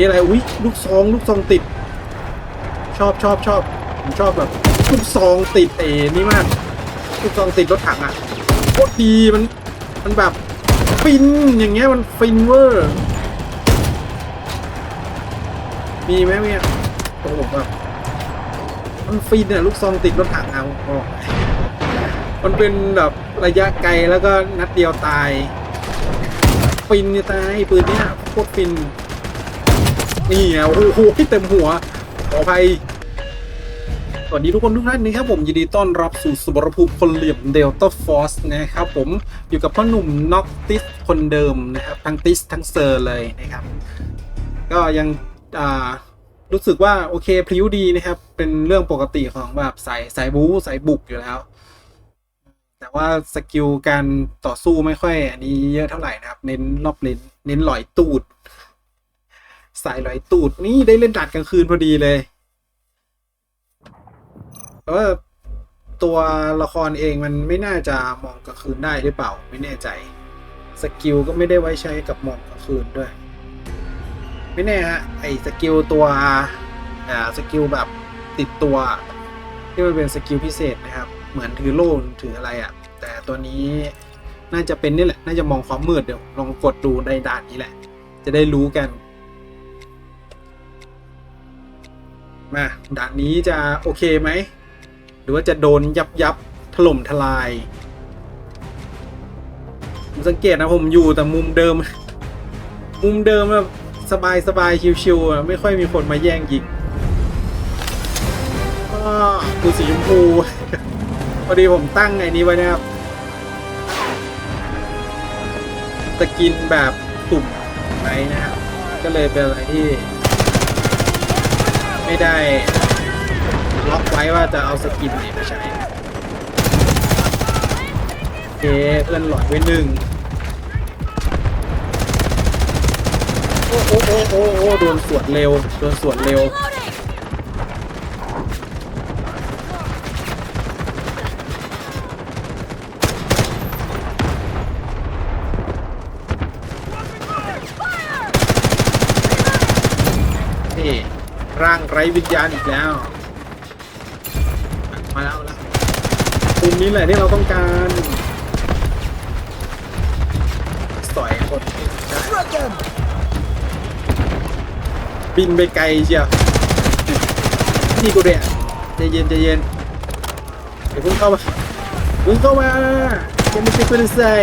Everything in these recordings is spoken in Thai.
นี่อะไรอุ้ยลูกซองลูกซองติด ชอบชอบชอบผมชอบแบบลูกซองติดเอนี่มากลูกซองติดรถถังอะโคตรดีมันมันแบบฟินอย่างเงี้ยมันฟินเวอร์มีไหมเนี่ยโอ้โหแบบมันฟินอะลูกซองติดรถถังเอาบอกมันเป็นแบบระยะไกลแล้วก็นัดเดียวตาย ฟินจะตายปืนเนี้ยโคตรฟิน นี่ไงโอ้โหเต็มหัว ขออภัย สวัสดีทุกคนทุกท่านนะครับผมยินดีต้อนรับสู่สมรภูมิคนเหลี่ยมเดลต้าฟอร์สนะครับผมอยู่กับพ่อหนุ่มน็อกติสคนเดิมนะครับทั้งติสทั้งเซอร์เลยนะครับ ก็ยังอ่ารู้สึกว่าโอเคพลิ้วดีนะครับ เป็นเรื่องปกติของแบบสายสายบู๊สายบุกอยู่แล้ว แต่ว่าสกิลการต่อสู้ไม่ค่อยอันนี้เยอะเท่าไหร่นะครับ เน้นรอบเลนเน้นหลอยตูด สายหลอยตูดนี่ได้เล่นดัดกลางคืนพอดีเลยแต่ว่าตัวละครเองมันไม่น่าจะมองกลางคืนได้หรือเปล่าไม่แน่ใจ สกิลก็ไม่ได้ไว้ใช้กับมองกลางคืนด้วย ไม่แน่ฮะไอ้สกิลตัวอ่าสกิลแบบติดตัว ที่มันเป็นสกิลพิเศษนะครับ เหมือนถือโล่ถืออะไรอะ่ะ แต่ตัวนี้น่าจะเป็นนี่แหละ น่าจะมองความมืดเดี๋ยวลองกดดูในด่านนี้แหละ จะได้รู้กัน มาด่านนี้จะโอเคไหม หรือว่าจะโดนยับยับถล่มทลาย ผมสังเกตนะผมอยู่แต่มุมเดิม มุมเดิมแบบสบายสบายชิวๆไม่ค่อยมีคนมาแย่งยิงก็กูสีชมพูพอดีผมตั้งไอ้นี้ไว้นะครับสกินแบบตุ่มไว้นะครับ ก็เลยเป็นอะไรที่ ไม่ได้ล็อกไว้ว่าจะเอาสกินไหนมาใช้โอเคเพื่อนหลอดไว้หนึ่งโอ้โอ้โอ้โอ้โอ้โดนสวนเร็วโดนสวนเร็ว นี่ร่าง ไร้วิญญาณอีกแล้ว มาแล้วแล้วมุมนี้แหละที่เราต้องการสอยคนบินไปไกลเชียวนี่กูเรียใจเย็นใจเย็นเดี๋ยวพิ่งเข้ามาพิ่งเข้ามายังไม่ใช่เพื่อนใส่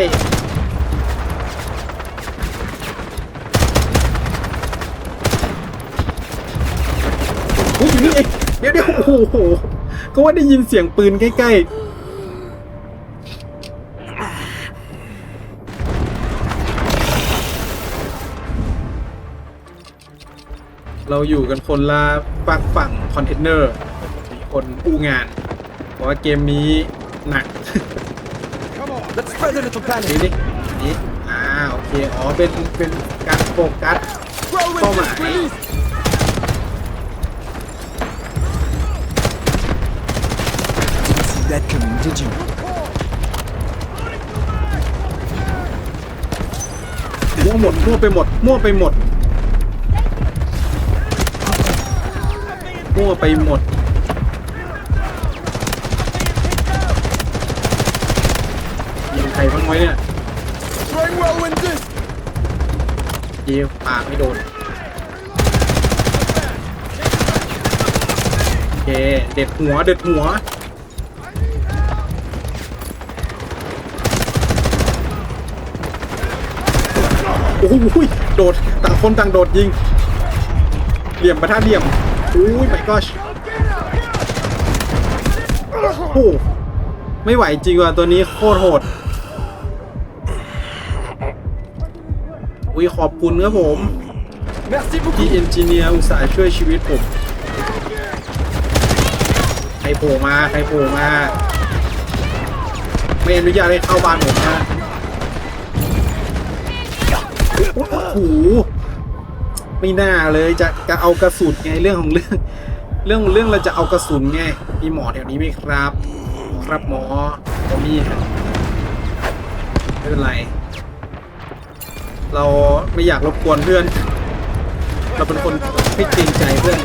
อุ้ยอยู่นี่ เองเดี๋ยวเดี๋ยวโอ้โหก็ว่าได้ยินเสียงปืนใกล้ๆ เราอยู่กันคนละฝั่งฝั่งคอนเทนเนอร์มีคนอู้งานเพราะว่าเกมนี้หนัก Let's spread a little นี่ panic. นี่นี่อ่าโอเค อ๋อ เป็น เป็นการโฟกัส Throw Oh in my. this release. Did you? มั่วหมดมั่วไปหมดมั่วไปหมดมั่วไปหมด ยิงใครบ้างไว้เนี่ยยิงปากไม่โดน โอเค เด็ดหัว เด็ดหัว โอ้โหโดดต่างคนต่างโดดยิงเหลี่ยมประท่าเหลี่ยมอุ้ยไม่ก็โอ้โหไม่ไหวจริงว่ะตัวนี้โคตรโหดอุ้ยขอบคุณครับผม Merci ที่ beaucoup. เอนจิเนียร์อุตส่าห์ช่วยชีวิตผมใครโผล่มาใครโผล่มา ไม่อนุญาตให้เข้าบ้านผมนะ โอ้โหไม่น่าเลยจะจะเอากระสุนไงเรื่องของเรื่อง เรื่องเรื่องเราจะเอากระสุนไงมีหมอแถวนี้ไหมครับ ครับหมอผมมีฮะไม่เป็นไร เราไม่อยากรบกวนเพื่อน เราเป็นคนไม่เกรงใจเพื่อน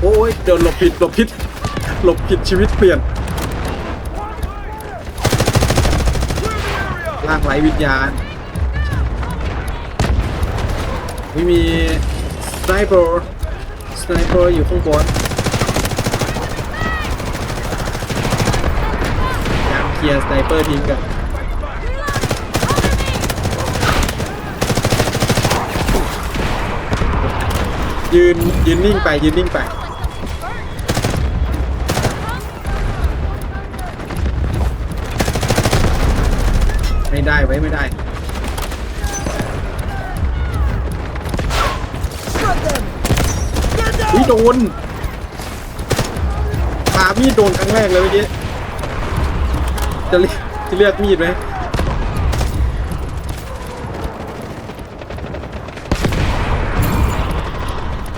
โอ้ยเดินหลบผิดหลบผิดหลบผิดชีวิตเปลี่ยน ร่างไร้วิญญาณไม่มีสไนเปอร์สไนเปอร์อยู่ข้างบนยายามเคลียร์สไนเปอร์ทิ้งกันยืนยืนนิ่งไปยืนนิ่งไป ไม่ได้ไว้ไม่ได้อุ้ยโดนปามีดโดนครั้งแรกเลยเมื่อกี้ จะเรียกจะเลือกมีดไหม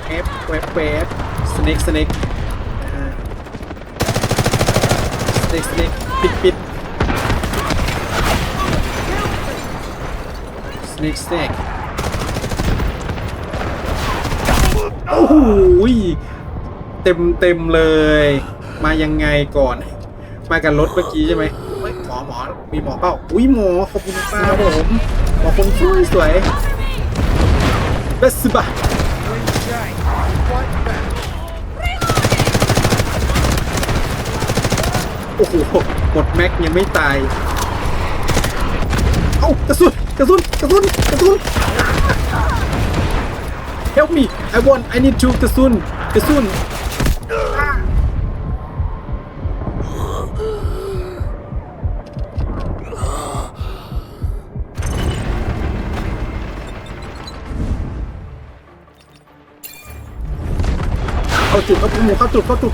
เอฟเวฟเวฟสเน็กสเน็กสเน็กสเน็กปิดปิด สเน็กสเน็กโอ้โหเต็มเต็มเลย มายังไงก่อน มากับรถเมื่อกี้ใช่ไหมเฮ้ยหมอหมอมีหมอเปล่าอุ้ยหมอขอบคุณครับผมหมอคนสวยสวยเบสบะโอ้โหหมดแม็กยังไม่ตาย เอ้ากระสุนก ระสุนกระสุนกระสุน Help me I want I need to กระสุนกระสุนเข้าจุดเข้าจุดเข้าจุดเข้าจุด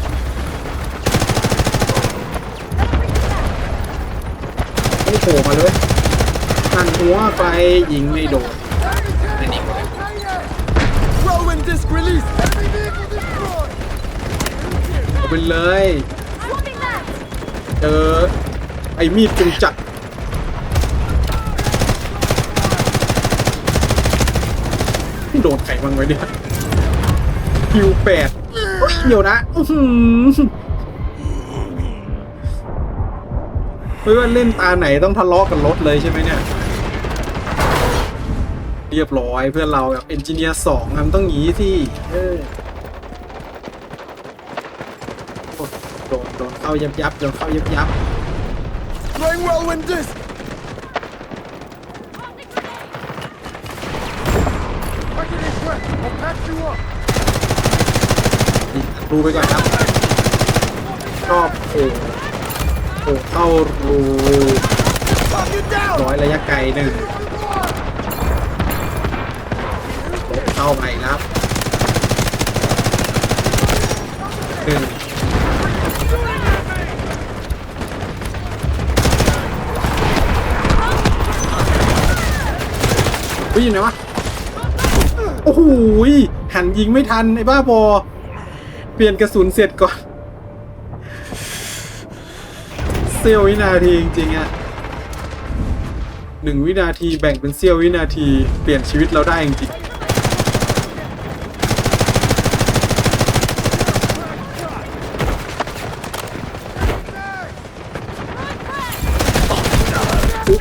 ไม่โผล่มาเลย หันหัวไปยิงไม่โดนนั่นเองเอาไปเลย เจอไอ้มีดจงจักรโดนไขบ้างไว้เนี่ยคิวแปดเดี๋ยวนะไม่ว่าเล่นตาไหนต้องทะเลาะกันรถเลยใช่ไหมเนี่ย รียบร้อย เพื่อนเราแบบเอนจิเนียร์สองมันต้องหนีที่เออโอ้โดนโดนเข้ายับยับโดนเข้ายับยับ Throwing whirlwind disc! I can extract! I'll patch you up! นี่ดูไปก่อนครับชอบโอ้โอ้เข้ารู Stop you down! ร้อยระยะไกลหนึ่งาไปครับหนึ่งเฮ้ยอยู่ไหนวะ โอ้โหหันยิงไม่ทัน ไอ้บ้าบอ เปลี่ยนกระสุนเสร็จก่อนเสี้ยววินาทีจริงๆอะหนึ่งวินาทีแบ่งเป็นเสี้ยววินาที เปลี่ยนชีวิตเราได้จริงๆ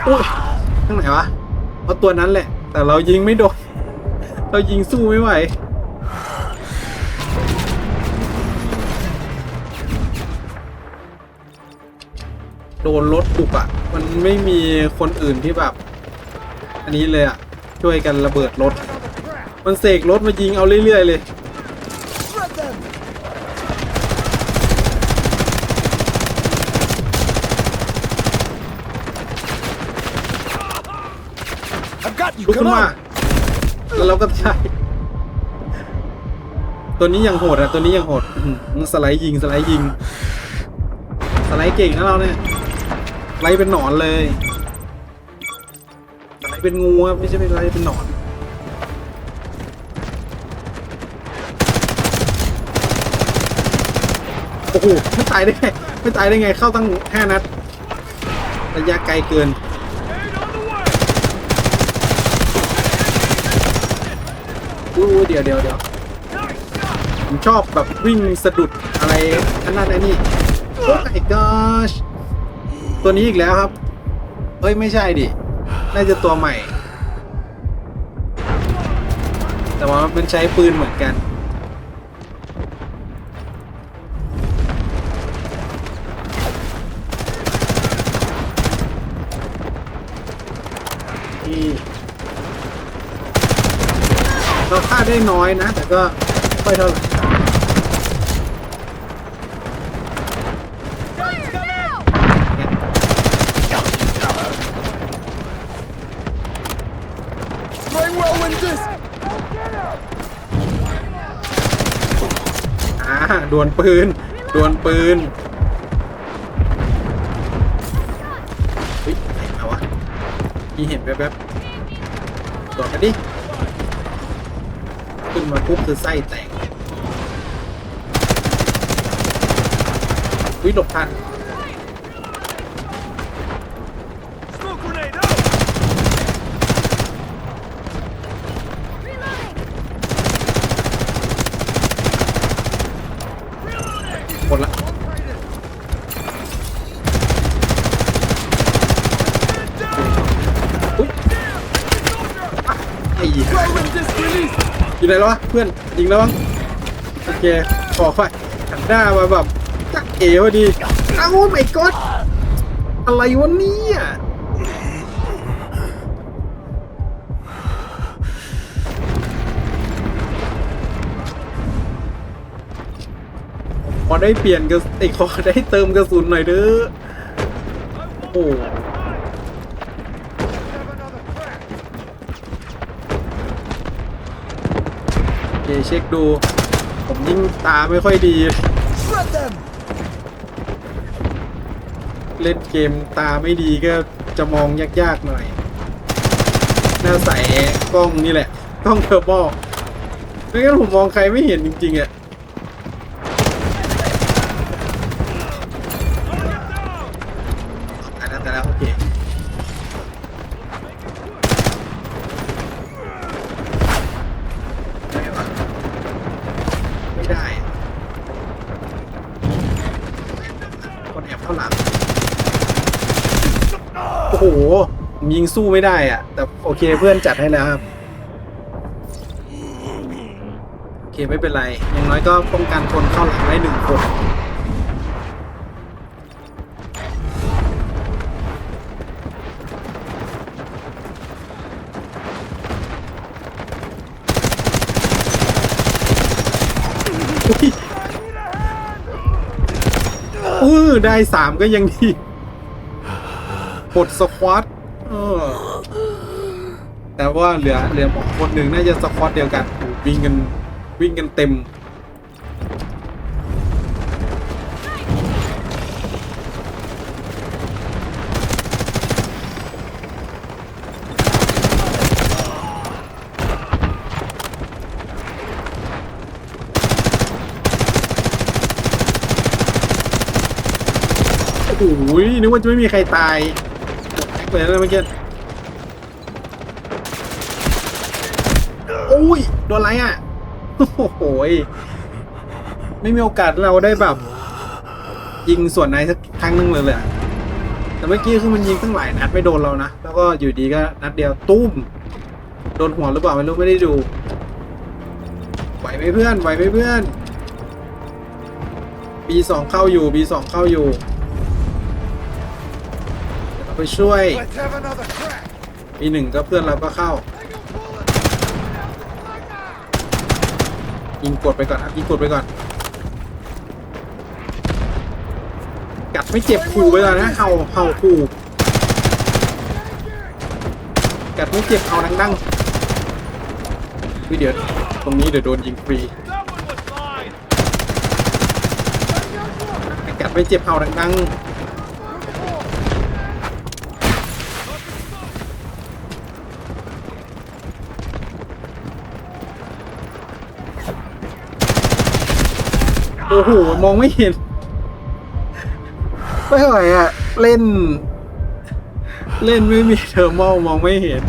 อุ๊ยข้างไหนวะเอาตัวนั้นแหละ แต่เรายิงไม่โดน เรายิงสู้ไม่ไหวโดนรถบุกอะ มันไม่มีคนอื่นที่แบบ อันนี้เลยอะ ช่วยกันระเบิดรถ มันเสกรถมายิงเอาเรื่อยๆเลย ลุกขึ้นมา แล้วเราก็ใช่ ตัวนี้ยังโหดอะ ตัวนี้ยังโหดสไลด์ยิง สไลด์ยิง สไลด์เก่งนะเราเนี่ยสไลด์เป็นหนอนเลยสไลด์เป็นงูครับไม่ใช่เป็นสไลด์เป็นหนอนโอ้โหไม่ตายได้ไงไม่ตายได้ไงเข้าตั้งห้านัดระยะไกลเกินู้เดี๋ยวเดี๋ยวเดี๋ยวผมชอบแบบวิ่งสะดุดอะไรอันนั้นอันนี้โอ้ my gosh ตัวนี้อีกแล้วครับ เฮ้ย ไม่ใช่ดิ น่าจะตัวใหม่ แต่ว่ามันใช้ปืนเหมือนกัน เราฆ่าได้น้อยนะ แต่ก็ไม่ค่อยเท่าไหร่อ่าดวลปืน ดวลปืนเฮ้ยไหนมาวะมีเห็นแวบๆบอกกันดิ นมาปุ๊บคือไส้แตกวิ่หลบทัน Smoke grenade out! หมดละอุ๊ยอะไอ้เหี้ย Whirlwind disc release! ยิง อะไรแล้ววะเพื่อนยิงแล้วมั้งโอเคขอไฟหันหน้ามาแบบจักเอ๋พอดีเอ้าไม่กดอะไรวะเนี่ยขอได้เปลี่ยนกระไอ้ยขอได้เติมกระสุนหน่อยเด้อโอ้โห โอ เช็คดู ผมยิ่งตาไม่ค่อยดี เล่นเกมตาไม่ดีก็จะมองยากๆหน่อย หน้าใสกล้องนี่แหละ กล้องเทอร์โบไม่งั้นผมมองใครไม่เห็นจริงๆอะนนั้นแต่แล้วโอเค ไหนวะไม่ได้อะคนแอบเข้าหลัง โอ้โหผมยิง สู้ไม่ได้อะแต่โอเคเพื่อนจัดให้แล้วครับ โอเคไม่เป็นไร อย่างน้อยก็ป้องกันคนเข้าหลังได้หนึ่งคนอือได้สามก็ยังดีปลดสควอต แต่ว่าเหลือเหลือคนหนึ่งน่าจะสควอตเดียวกันวิ่งกันวิ่งกันเต็มโอ้โหนึกว่าจะไม่มีใครตาย หมดแม็กเลยนะเมื่อกี้โอ้ยโดนอะไรอะโอ้โหยไม่มีโอกาสเราได้แบบ ยิงส่วนไหนสักครั้งหนึงเลยเลยอะแต่เมื่อกี้คือมันยิงตั้งหลายนัดไม่โดนเรานะ แล้วก็อยู่ดีก็นัดเดียวตุ้ม โดนหัวหรือเปล่าไม่รู้ไม่ได้ดูไหวไหมเพื่อนไหวไหมเพื่อน B สองเข้าอยู่ B สองเข้าอยู่เดี๋ยวเรา ไปช่วย Let's have another crack! B หนึ่งก็เพื่อนเราก็เข้า ยิงกดไปก่อนครับยิงกดไปก่อน กัดไม่เจ็บขู่ไปก่อนนะเห่าเห่าขู่กัดไม่เจ็บเอาดังๆวิเดี๋ยวตรงนี้เดี๋ยวโดนยิงฟรีกัดไม่เจ็บเอาดังๆ โอ้โห มองไม่เห็น ไม่ไหวอะเล่น เล่นไม่มีเทอร์มอลมองไม่เห็น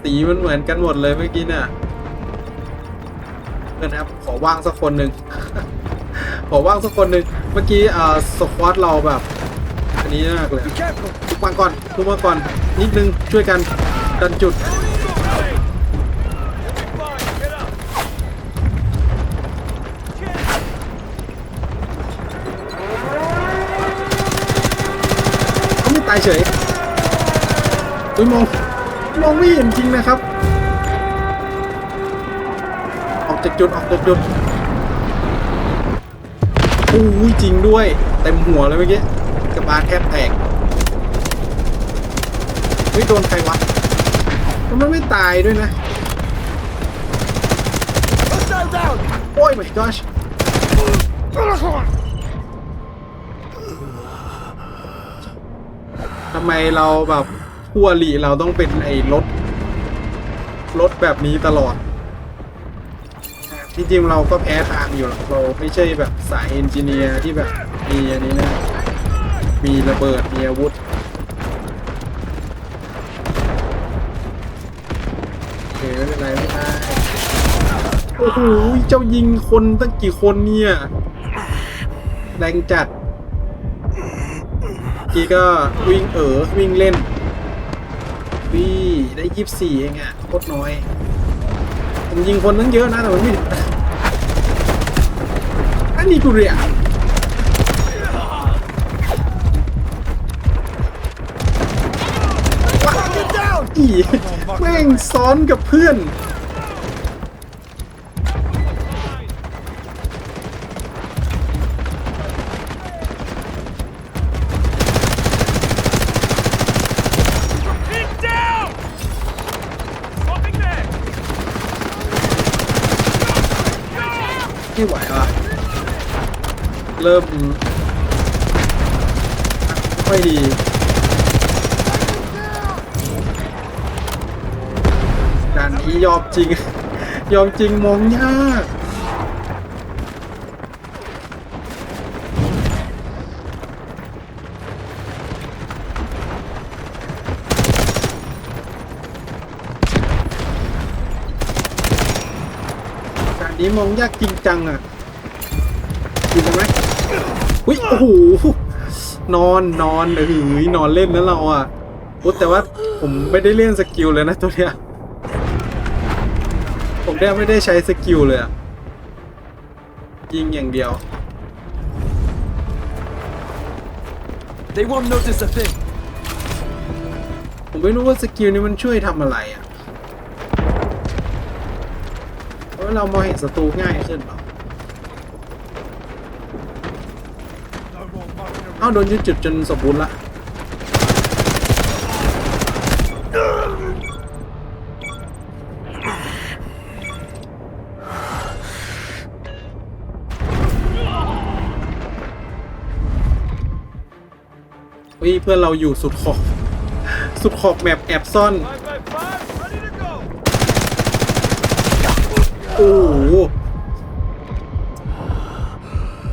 สีมันเหมือนกันหมดเลยเมื่อกี้น่ะเพื่อนครับขอว่างสักคนหนึ่ง ขอว่างสักคนหนึ่งเมื่อกี้อ่าสควอตเราแบบ อันนี้มากเลย Be careful. ทุกมาก่อนทุกมาก่อน นิดนึง ช่วยกัน ดันจุด เขาไม่ตายเฉยอุ้ยมอง มองไม่เห็นจริงนะครับ ออกจากจุด ออกจากจุดโอ้ยจริงด้วย เต็มหัวเลยเมื่อกี้กระ บาลแทบแตกเฮ้ยโดนใครวะมันไม่ตายด้วยนะ โอ้ย my gosh ทำไมเราแบบผู้อลีเราต้องเป็นไอ้รถ รถแบบนี้ตลอด ที่จริงเราก็แพ้ทางอยู่หรอกเราไม่ใช่แบบสายเอนจิเนียร์ที่แบบมีอันนี้นะ มีระเบิด มีอาวุธ โอเคไม่เป็นไรไม่เป็นไรโอ้โหเจ้ายิงคนตั้งกี่คนเนี่ย แรงจัด กีก็วิ่งเออวิ่งเล่นวี่ได้ยี่สิบสี่เองอะโคตรน้อย ผมยิงคนตั้งเยอะนะแต่มันไม่ถึงอันนี้กูเรีย แม่งซ้อนกับเพื่อน ไม่ไหวว่ะ เริ่ม ไม่ดี ยอมจริง ยอมจริงมองยากด่านนี้มองยากจริงจังอะอยู่ตรงไหมอุ้ยโอ้โหนอนนอนเฮ้ยนอนเล่นแล้วเราอะโอ้แต่ว่าผมไม่ได้เล่นสกิลเลยนะตัวเนี้ย ผมแทบไม่ได้ใช้สกิลเลยอะยิงอย่างเดียว They won't notice a thing. ผมไม่รู้ว่าสกิลนี้มันช่วยทำอะไรอะเพราะว่าเรามองเห็นศัตรูง่ายขึ้นเหรอเอ้าโดนยึดจุดจนสมบูรณ์ละ พื่อนเราอยู่สุดขอบสุดขอบแมปแอบซ่อน Five by five, ready to go! โอ้โห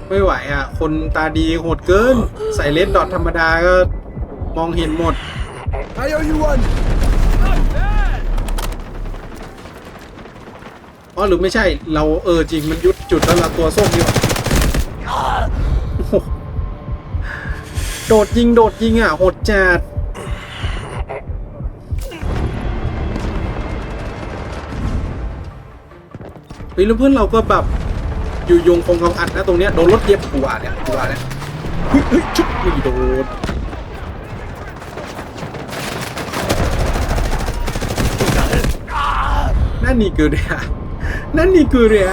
ไม่ไหวอะ คนตาดีโหดเกิน ใส่เลนส์ดอทธรรมดาก็มองเห็นหมด I owe you one. Not bad! อ๋อหรือไม่ใช่ เราเออจริงมันยุดจุดแล้วเราตัวส้มดีกว่า โดดยิงโดดยิงอะโหดจัดเฮ้ยแล้วเพื่อนเราก็แบบอยู่ยงคงกำอัดนะตรงเนี้ยโดนรถเย็บกูว่าเนี่ยกูว่าเนี่ยเฮ้ยเฮ้ยชุบนี่โดนนั่นนี่คือเรียนั่นนี่คือเรีย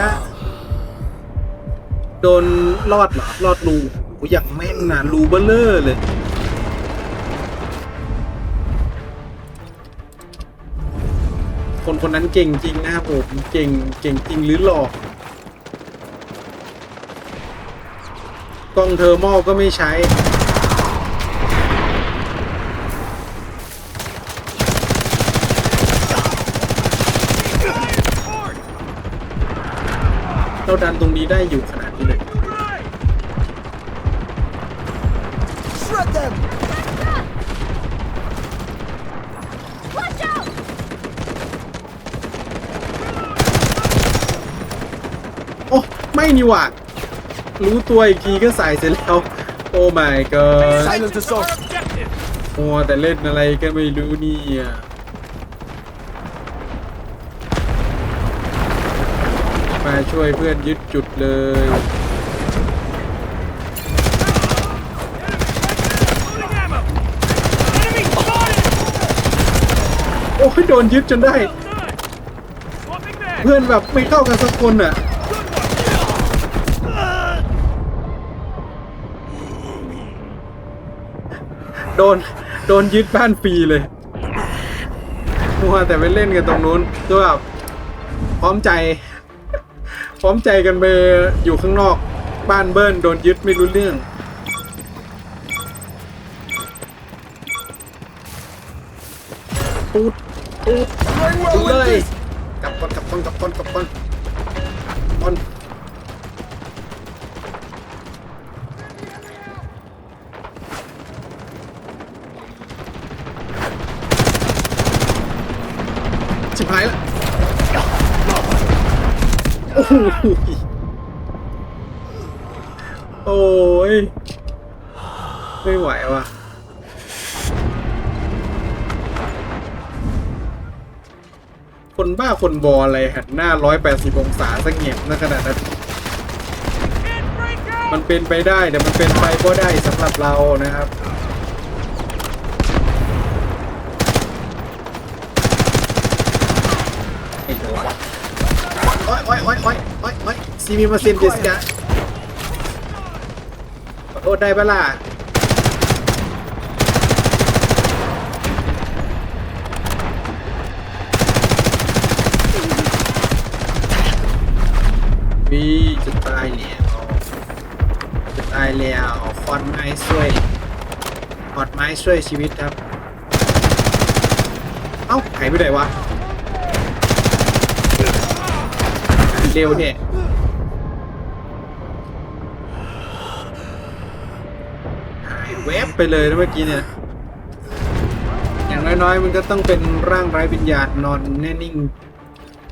โดนรอดเหรอรอดรูโอ้ยอย่าง แม่นนะรูเบลเลอร์เลยคนคนนั้นเก่งจริงนะครับผมเก่งเก่งจริงหรือหลอก กล้องเทอร์โมก็ไม่ใช้ เราดันตรงนี้ได้อยู่ขนาด ไม่นี่หว่ารู้ตัวอีกทีก็ใส่เสร็จแล้ว โอ้ my god Silence the source. มัวแต่เล่นอะไรก็ไม่รู้นี่ยมาช่วยเพื่อนยึดจุดเลย โอ้ยโดนยึดจนได้ เพื่อนแบบไม่เข้ากันสักคนอะ โดน โดนยึดบ้านฟรีเลยมัวแต่ไปเล่นกันตรงนู้นก็แบบพร้อมใจ พร้อมใจกันไปอยู่ข้างนอก บ้านเบิ้ลโดนยึดไม่รู้เรื่องตูดตูด Going ตู well ดเล with ย this. กลับก่อนกลับก่อนกลับก่อนกลับก่อนก่อนชิบหายแล้วโอ้โหโอ้ยไม่ไหวว่ะคนบ้าคนบออะไรหันหน้า 180 องศาสังเงียบนะขนาดนั้น Can't break out. มันเป็นไปได้แต่มันเป็นไปก็ได้สำหรับเรานะครับ ไอ้โหโอ้ยโอ้ยโอ้ยโอ้ยโอ้ยโอ้ยซีมีมาซ็นดิสกะขอโทษได้ปะล่ะวีจะตายแล้วจะตายแล้วคอนไม้ช่วยคอนไม้ช่วยชีวิตครับ เอ้าหายไปไหนวะ เร็วเนี่ยหายแวบไปเลยนะเมื่อกี้เนี่ย อย่างน้อยๆ มันก็ต้องเป็นร่างไร้วิญญาณนอนแน่นิ่ง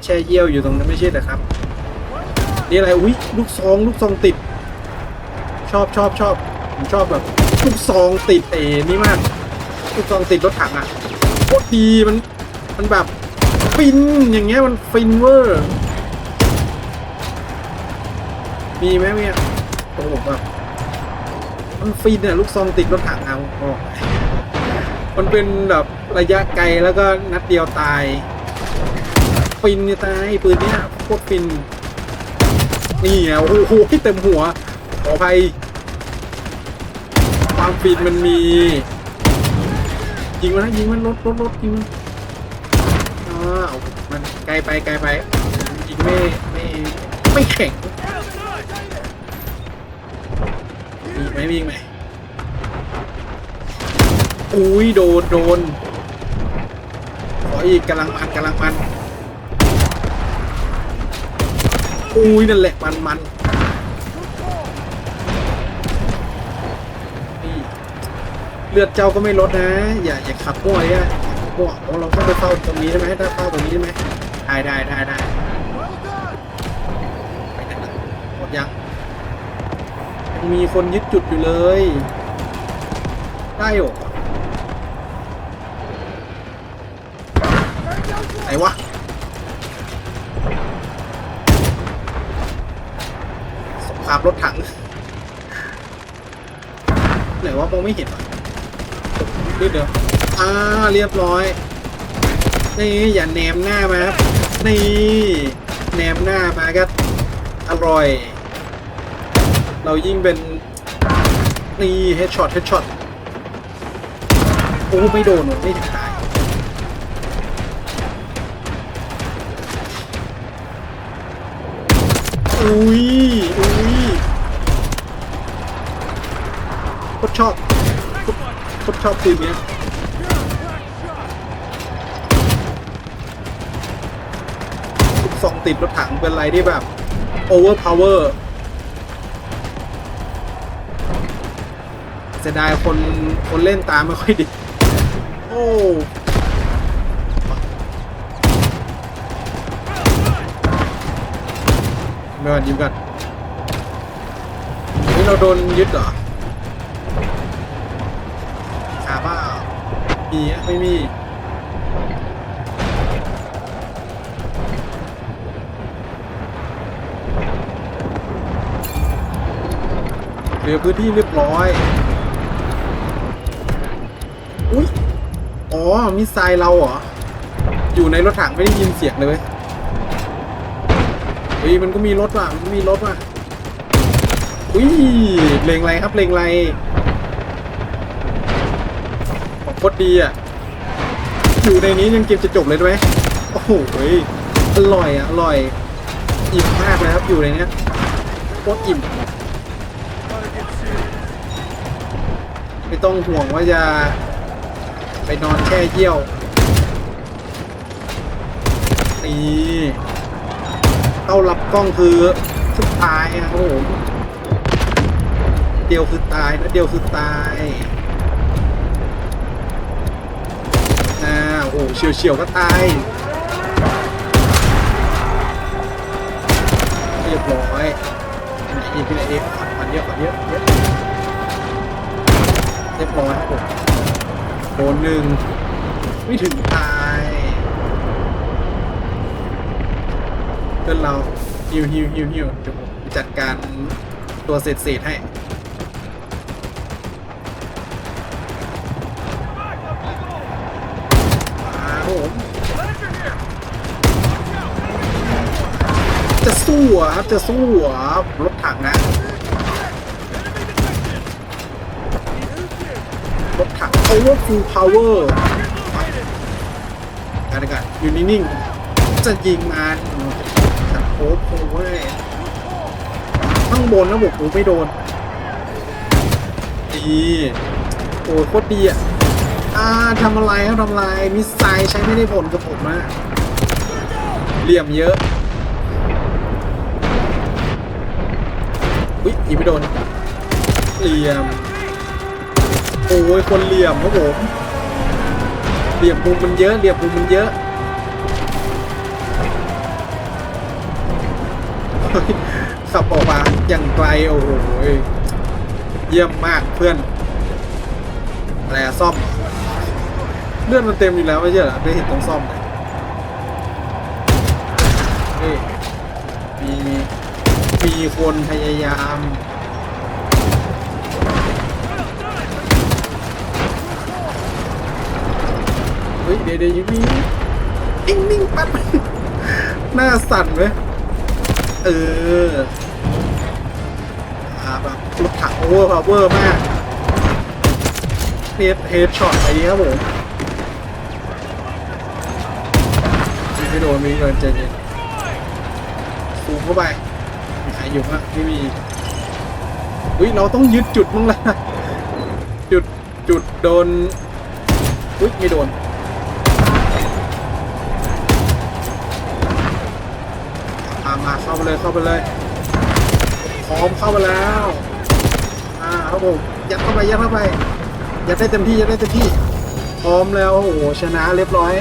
แช่เยี่ยวอยู่ตรงนั้นไม่ใช่เหรอครับ นี่อะไร อุ้ยลูกซอง ลูกซองติด ชอบชอบชอบผมชอบแบบ ลูกซองติดเอนี่มาก ลูกซองติดรถถังอะโคตรดีมัน มันแบบฟินอย่างเงี้ยมันฟินเวอร์ มีไหมเนี่ยโอ้โหแบบมันฟินอะลูกซองติดรถถังเอาบอกมันเป็นแบบระยะไกลแล้วก็นัดเดียวตาย ฟินตายปืนเนี้ยโคตรฟิน นี่ไงโอ้โหเต็มหัว ขออภัย ความฟินมันมี ยิงมันนะยิงมันรถรถรถยิงมันอ้าวมันไกลไปไกลไปยิงไม่ไม่ไม่แข็ง มีไหมมีอีกไหมอุ้ยโดนโดนขออีกกำลังมันกำลังมันอุ้ยนั่นแหละมันมันนี่เลือดเจ้าก็ไม่ลดนะ อย่าอย่าขับมั่วเลยอะมั่วเราเราต้องไปเฝ้าตรงนี้ได้ไหมถ้าเฝ้าตรงนี้ได้ไหมได้ได้ได้ได้ไปไหนล่ะหมดยังยัง มีคนยึดจุดอยู่เลย ได้เหรอไหนวะสงครามรถถังไหนว่ามองไม่เห็นวะดี๋ยวเดี๋ยวอ่าเรียบร้อย นี่อย่าแนมหน้ามาครับ นี่ แนมหน้ามาก็อร่อย เรายิ่งเป็นนี่เฮดช็อตเฮดช็อตโอ้ไม่โดนไม่ถึงตายอุ้ยอุ้ยโคตรชอบโคตรชอบปืนเนี้ยลูกซองติดรถถังเป็นอะไรที่แบบโอเวอร์พาวเวอร์ เสียดายคนคนเล่นตามไม่ค่อยดี โอ้เดี๋ยวก่อนยิ้มก่อนนี่เราโดนยึดเหรอขาบ้ามีไม่มีเหลือพื้นที่เรียบร้อย อ๋อมิสไซล์เราเหรอ อยู่ในรถถังไม่ได้ยินเสียงเลยเว้ยเฮ้ยมันก็มีรถว่ะมันก็มีรถว่ะอุ้ยเลงไรครับเลงไรขอโคตรดีอะ อยู่ในนี้ยังเกมจะจบเลยด้ไหมโอ้โหอร่อยอะอร่อย อิ่มมากเลยครับอยู่ในนี้โคตรอิ่ม ไม่ต้องห่วงว่าจะ ไปนอนแช่เยี่ยวนี่เข้ารับกล้องคือคือตายอะครับผมเดียวคือตายนะเดียวคือตายอ่าโอ้โหเฉียวเฉียวๆก็ตายเรียบร้อยไหนอีกที่ไหนอีกขอนเยอะขอนเยอะเยอะเรียบร้อยครับผม ดนหนึ่งไม่ถึงตายเพื่อนเราฮิวฮิวฮิวฮิวเดี๋ยวผมจัดการตัวเศษเศษให้จะสู้ครับจะสู้เหรอรถถังนะ รถถัง powerful power กันกันอยู่นิ่งๆจะยิงมันจัดโป๊ะโอ้เว้ยข้างบนนะบอกกูไม่โดนดีโอ้โคตรดีอะอ่าทำอะไรครับทำอะไรมิสไซล์ใช้ไม่ได้ผลกับผมอะเหลี่ยมเยอะอุ๊ยยิงไม่โดนเหลี่ยม โอ้ยคนเหลี่ยมครับผมเหลี่ยมมุมมันเยอะเหลี่ยมมุมมันเยอะขับออกมาอย่างไกลโอ้โหเยี่ยมมากเพื่อนอะไรอะซ่อมเลื่อนมันเต็มอยู่แล้วไม่ใช่เหรอไม่เห็นต้องซ่อมเลยมีมีคนพยายาม ฮ้ยเดี๋ยวเดี๋ยวอยิงนี่นิ่งนิ่งแป๊บหน้าสั่นเว้ยเอออ่าแบบรถถังโอเวอร์พาวเวอร์มากเฮดเฮดช็อตไปดีครับผมยิงไม่โดนมีเงินใจเย็นซูมเข้าไปมีใครอยู่ปะไม่มีอุ้ยเราต้องยึดจุดมั้งละจุดจุดโดนอุ้ยไม่โดน ไปเลยเข้าไปเลยพร้อมเข้าไปแล้วอ่าครับผมยัดเข้าไปยัดเข้าไปยัดได้เต็มที่ยัดได้เต็มที่พร้อมแล้วโอ้โหชนะเรียบร้อย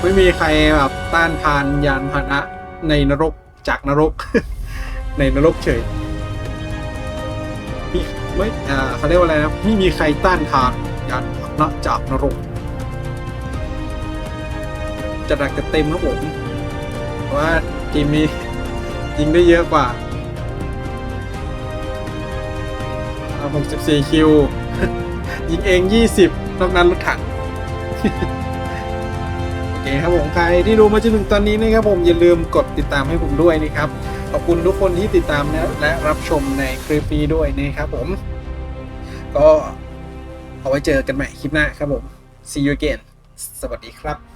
ไม่มีใครแบบต้านทานยานพาหนะในนรกจากนรก ในนรกเฉยไม่อ่าเขาเรียกว่าอะไรนะไม่มีใครต้านทานยานพาหนะจากนรก จะดักจะเต็มครับผมเพราะว่าทีมนี้ยิงได้เยอะกว่าเอา64 คิว ยิงเอง 20นอกนั้นรถถัง โอเคครับผม ใครที่ดูมาจนถึงตอนนี้นะครับผม อย่าลืมกดติดตามให้ผมด้วยนะครับ ขอบคุณทุกคนที่ติดตามนะและรับชมในคลิปนี้ด้วยนะครับผม ก็เอาไว้เจอกันใหม่คลิปหน้าครับผม see you again สวัสดีครับ